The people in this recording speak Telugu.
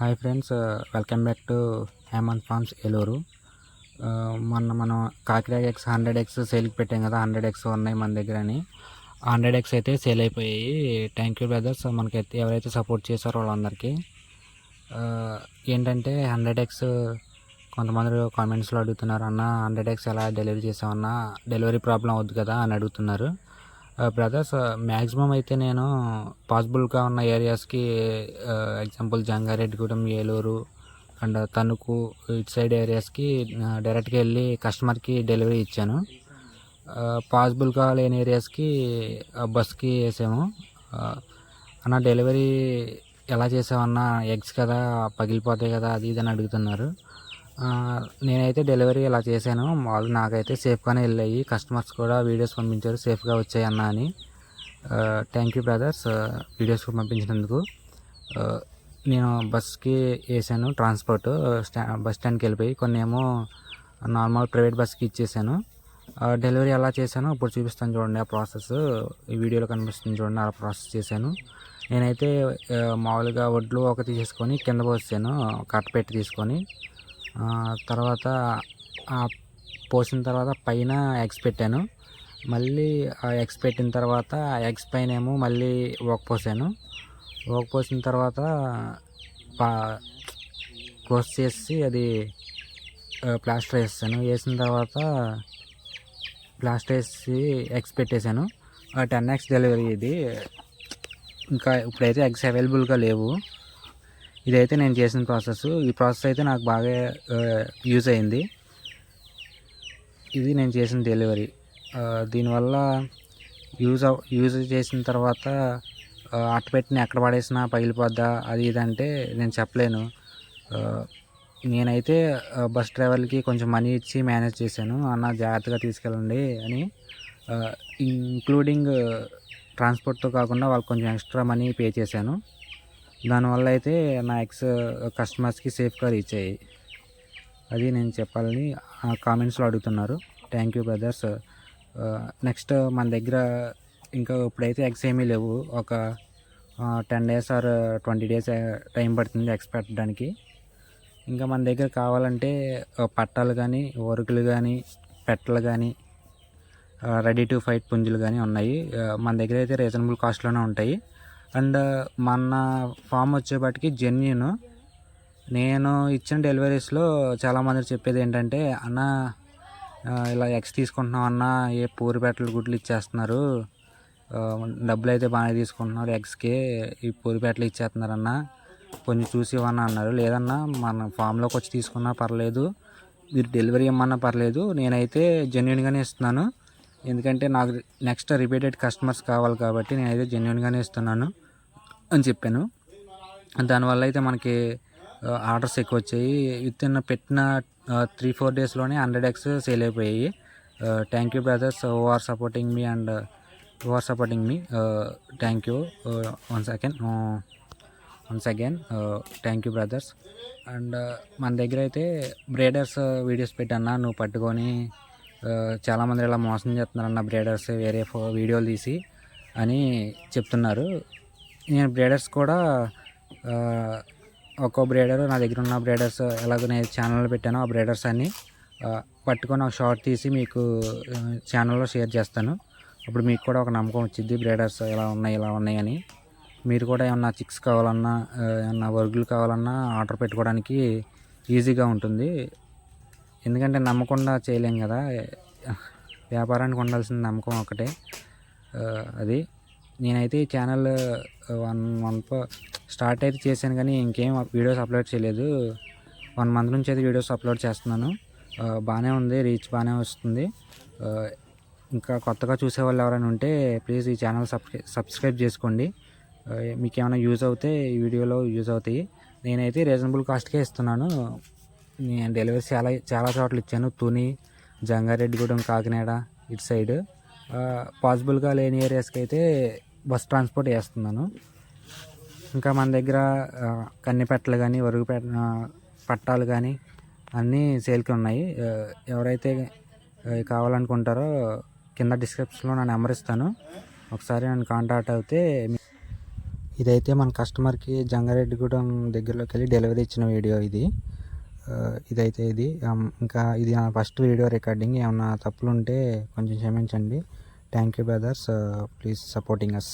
Hi friends welcome back to Hemanth farms Eluru. మొన్న మనం కాకినాడ ఎక్స్ హండ్రెడ్ ఎక్స్ సేల్కి పెట్టాం కదా హండ్రెడ్ ఎక్స్ ఉన్నాయి మన దగ్గర అని. హండ్రెడ్ ఎక్స్ అయితే సేల్ అయిపోయాయి. థ్యాంక్ యూ బ్రదర్స్ మనకైతే ఎవరైతే సపోర్ట్ చేశారో వాళ్ళందరికీ. ఏంటంటే హండ్రెడ్ ఎక్స్ కొంతమంది కామెంట్స్లో అడుగుతున్నారు అన్న హండ్రెడ్ ఎక్స్ ఎలా డెలివరీ చేసామన్నా డెలివరీ ప్రాబ్లం అవుద్ది కదా? అని అడుగుతున్నారు. బ్రదర్స్ మ్యాక్సిమం అయితే నేను పాసిబుల్గా ఉన్న ఏరియాస్కి ఎగ్జాంపుల్ జంగారెడ్డిగూడెం ఏలూరు అండ్ తణుకు ఇటు సైడ్ ఏరియాస్కి డైరెక్ట్గా వెళ్ళి కస్టమర్కి డెలివరీ ఇచ్చాను. పాసిబుల్గా లేని ఏరియాస్కి బస్కి వేసాము. అన్న డెలివరీ ఎలా చేసామన్నా ఎగ్స్ కదా పగిలిపోతాయి కదా అది ఇది అని అడుగుతున్నారు. నేనైతే డెలివరీ ఇలా చేశాను. వాళ్ళు నాకైతే సేఫ్గానే వెళ్ళాయి. కస్టమర్స్ కూడా వీడియోస్ పంపించారు. సేఫ్గా వచ్చాయి అన్న అని థ్యాంక్ యూ బ్రదర్స్ వీడియోస్ పంపించినందుకు. నేను బస్కి వేసాను ట్రాన్స్పోర్ట్. స్టా బస్ స్టాండ్కి వెళ్ళిపోయి కొన్ని ఏమో నార్మల్ ప్రైవేట్ బస్కి ఇచ్చేసాను. డెలివరీ ఎలా చేశానో ఇప్పుడు చూపిస్తాను చూడండి ఆ ప్రాసెస్. ఈ వీడియోలో కనిపిస్తుంది చూడండి ఆ ప్రాసెస్ చేశాను. నేనైతే మామూలుగా వడ్లు ఒకటి తీసుకొని కింద పోసాను కట్ పెట్టి తీసుకొని. తర్వాత ఆ పోసిన తర్వాత పైన ఎగ్స్ పెట్టాను. మళ్ళీ ఆ ఎగ్స్ పెట్టిన తర్వాత ఆ ఎగ్స్ పైన ఏమో మళ్ళీ ఓక పోసాను. ఓక పోసిన తర్వాత పా క్లోజ్ చేసి అది ప్లాస్టర్ వేసాను. వేసిన తర్వాత ప్లాస్టర్ వేసి ఎగ్స్ పెట్టేశాను టెన్ ఎక్స్ డెలివరీ ఇది. ఇంకా ఇప్పుడైతే ఎగ్స్ అవైలబుల్గా లేవు. ఇదైతే నేను చేసిన ప్రాసెస్ ఈ ప్రాసెస్ అయితే నాకు బాగా యూజ్ అయింది. ఇది నేను చేసిన డెలివరీ. దీనివల్ల యూజ్ అవ్ యూజ్ చేసిన తర్వాత ఆ, అట్ట పెట్టిన ఎక్కడ పడేసినా పగిలిపోద్దా అది ఇది అంటే నేను చెప్పలేను. నేనైతే బస్ డ్రైవర్కి కొంచెం మనీ ఇచ్చి మేనేజ్ చేశాను. అన్న జాగ్రత్తగా తీసుకెళ్ళండి అని. ఇంక్లూడింగ్ ట్రాన్స్పోర్ట్తో కాకుండా వాళ్ళకి కొంచెం ఎక్స్ట్రా మనీ పే చేశాను. దానివల్ల అయితే నా ఎక్స్ కస్టమర్స్కి సేఫ్గా రీచ్ అయ్యాయి. అది నేను చెప్పాలని కామెంట్స్లో అడుగుతున్నారు. Thank you brothers. నెక్స్ట్ మన దగ్గర ఇంకా ఇప్పుడైతే ఎగ్స్ ఏమీ లేవు. ఒక ten days or twenty days time పడుతుంది ఎగ్స్ పెట్టడానికి. ఇంకా మన దగ్గర కావాలంటే పట్టాలు కానీ ఓరుకులు కానీ పెట్టలు కానీ రెడీ టు ఫైట్ పుంజులు కానీ ఉన్నాయి. మన దగ్గర అయితే రీజనబుల్ కాస్ట్లోనే ఉంటాయి. అండ్ మన ఫామ్ వచ్చేపాటికి జెన్యున్. నేను ఇచ్చిన డెలివరీస్లో చాలామంది చెప్పేది ఏంటంటే అన్న ఇలా ఎక్స్ తీసుకుంటున్నాం అన్న ఏ పూరి పెట్టలు గుడ్లు ఇచ్చేస్తున్నారు? డబ్బులు అయితే బాగానే తీసుకుంటున్నారు ఎగ్స్కి ఈ పూరి పెట్టలు ఇచ్చేస్తున్నారు కొంచెం చూసి ఇవ్వన్నా అన్నారు. లేదన్నా మన ఫామ్లోకి వచ్చి తీసుకున్నా పర్లేదు. మీరు డెలివరీ ఇవ్వమన్నా పర్లేదు. నేనైతే జెన్యున్గానే ఇస్తున్నాను. ఎందుకంటే నాకు నెక్స్ట్ రిపీటెడ్ కస్టమర్స్ కావాలి కాబట్టి నేనైతే జెన్యున్గానే ఇస్తున్నాను అని చెప్పాను. దానివల్ల అయితే మనకి ఆర్డర్స్ ఎక్కువ వచ్చాయి విత్ ఇన్ పెట్టిన త్రీ ఫోర్ డేస్లోనే హండ్రెడ్ ఎక్స్ సేల్ అయిపోయాయి. Thank you brothers or are supporting me and or are supporting me thank you one second once again thank you brothers and మన దగ్గర అయితే బ్రేడర్స్ వీడియోస్ పెట్టన్నా నువ్వు పట్టుకొని చాలామంది ఇలా మోసం చేస్తున్నారన్న బ్రేడర్స్ వేరే ఫో వీడియోలు తీసి అని చెప్తున్నారు. నేను బ్రేడర్స్ కూడా ఒక్కో బ్రేడర్ నా దగ్గర ఉన్న బ్రేడర్స్ ఎలాగ నేను ఛానల్లో పెట్టానో ఆ బ్రేడర్స్ అన్ని పట్టుకొని ఒక షార్ట్ తీసి మీకు ఛానల్లో షేర్ చేస్తాను. అప్పుడు మీకు కూడా ఒక నమ్మకం వచ్చింది బ్రేడర్స్ ఎలా ఉన్నాయి ఇలా ఉన్నాయని మీరు కూడా ఏమన్నా చిక్స్ కావాలన్నా ఏమన్నా వర్గులు కావాలన్నా ఆర్డర్ పెట్టుకోవడానికి ఈజీగా ఉంటుంది. ఎందుకంటే నమ్మకుండా చేయలేం కదా. వ్యాపారానికి ఉండాల్సిన నమ్మకం ఒకటే అది. నేనైతే ఈ ఛానల్ వన్ మంత్ స్టార్ట్ అయితే చేశాను కానీ ఇంకేం వీడియోస్ అప్లోడ్ చేయలేదు. వన్ మంత్ నుంచి అయితే వీడియోస్ అప్లోడ్ చేస్తున్నాను. బాగానే ఉంది రీచ్ బాగానే వస్తుంది. ఇంకా కొత్తగా చూసేవాళ్ళు ఎవరైనా ఉంటే ప్లీజ్ ఈ ఛానల్ సబ్ సబ్స్క్రైబ్ చేసుకోండి. మీకు ఏమైనా యూజ్ అవుతే ఈ వీడియోలో యూజ్ అవుతాయి. నేనైతే రీజనబుల్ కాస్ట్కే ఇస్తున్నాను. నేను డెలివరీ చాలా చాలా చోట్ల ఇచ్చాను. తుని జంగారెడ్డిగూడెం కాకినాడ ఇటు సైడ్. పాసిబుల్గా లేని ఏరియాస్కి అయితే బస్ ట్రాన్స్పోర్ట్ వేస్తున్నాను ఇంకా మన దగ్గర కన్నెపెట్టలు కానీ వరుగు పట్టాలు కానీ అన్నీ సేల్కి ఉన్నాయి. ఎవరైతే కావాలనుకుంటారో కింద డిస్క్రిప్షన్లో నా నెంబర్ ఇస్తాను. ఒకసారి నన్ను కాంటాక్ట్ అయితే ఇదైతే మన కస్టమర్కి జంగారెడ్డిగూడెం దగ్గరలోకి వెళ్ళి డెలివరీ ఇచ్చిన వీడియో ఇది. ఇదైతే ఇది. ఇంకా ఇది నా ఫస్ట్ వీడియో రికార్డింగ్. ఏమన్నా తప్పులు ఉంటే కొంచెం క్షమించండి. Thank you brothers please supporting us